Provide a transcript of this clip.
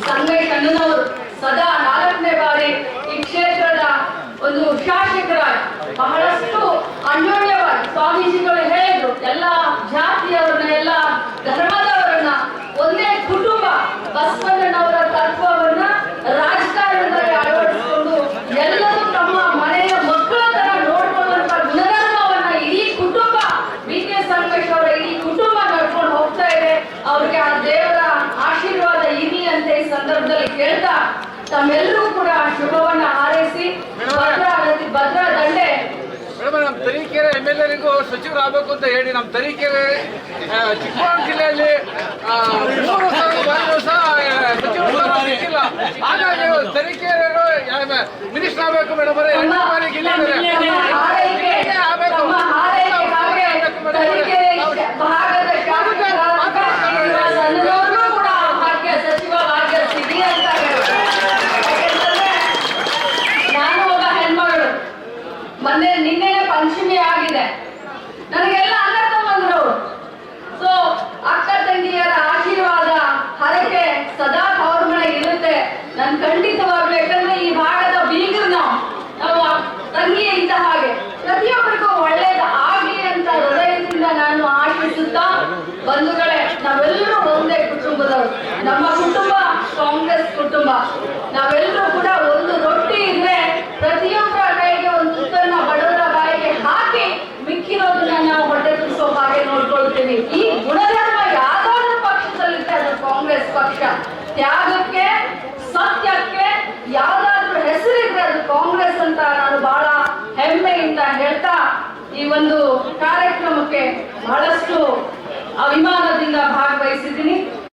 ಸಂಗಯ್ಯ ಅಣ್ಣನವರು ಸದಾ ನಾಲ್ಕನೇ ಬಾರಿ ಈ ಕ್ಷೇತ್ರದ ಒಂದು ಶಾಸಕರಾಗಿ ಬಹಳಷ್ಟು ಅನ್ಯೋನ್ಯವಾಗಿ ಸ್ವಾಮೀಜಿಗಳು ಹೇಳಿದ್ರು. ಎಲ್ಲ ಜಾತಿಯವರನ್ನ ಕೇಳ್ತಾ ತಮ್ಮೆಲ್ಲರೂ ಕೂಡ ಶುಭವನ್ನ ಹಾರೈಸಿ ಭದ್ರಾ ಭದ್ರ ದಂಡೆ. ಮೇಡಮ್ ನಮ್ಮ ತರೀಕೆರೆ ಎಂ ಎಲ್ ಎರಿಗೂ ಸಚಿವರು ಆಗ್ಬೇಕು ಅಂತ ಹೇಳಿ ನಮ್ಮ ತರೀಕೆರೆ ಚಿಕ್ಕಮಗಳೂರು ಜಿಲ್ಲೆಯಲ್ಲಿ ಸಹ ಸಚಿವರು ಸಿಕ್ಕಿಲ್ಲ. ಹಾಗಾಗಿ ತರೀಕೆರೆ ಮಿನಿಸ್ಟರ್ ಆಗಬೇಕು ಮೇಡಮ್ ಅವರೇ. ಎರಡು ಬಾರಿ ಗೆಲ್ಲಿದ್ದಾರೆ. ನಮ್ಮ ಕುಟುಂಬ, ಕಾಂಗ್ರೆಸ್ ಕುಟುಂಬ. ನಾವೆಲ್ಲರೂ ಕೂಡ ಒಂದು ರೊಟ್ಟಿ ಇದ್ರೆ ಪ್ರತಿಯೊಬ್ಬರ ಕೈಗೆ ಒಂದು ತುತ್ತನ್ನ ಬಡವರ ಬಾಯಿಗೆ ಹಾಕಿ ಮಿಕ್ಕಿರೋದನ್ನ ನಾವು ಹೊಟ್ಟೆ ತುಂಬಿಸೋ ಹಾಗೆ ನೋಡ್ಕೊಳ್ತೀವಿ. ಈ ಗುಣಧರ್ಮ ಯಾವ್ದಾದ್ರು ಪಕ್ಷದಲ್ಲಿದೆ ಅದು ಕಾಂಗ್ರೆಸ್ ಪಕ್ಷ. ತ್ಯಾಗಕ್ಕೆ, ಸತ್ಯಕ್ಕೆ ಯಾವ್ದಾದ್ರು ಹೆಸರಿದ್ರೆ ಅದು ಕಾಂಗ್ರೆಸ್ ಅಂತ ನಾನು ಬಹಳ ಹೆಮ್ಮೆಯಿಂದ ಹೇಳ್ತಾ ಈ ಒಂದು ಕಾರ್ಯಕ್ರಮಕ್ಕೆ ಬಹಳಷ್ಟು ಅಭಿಮಾನದಿಂದ ಭಾಗವಹಿಸಿದ್ದೀನಿ.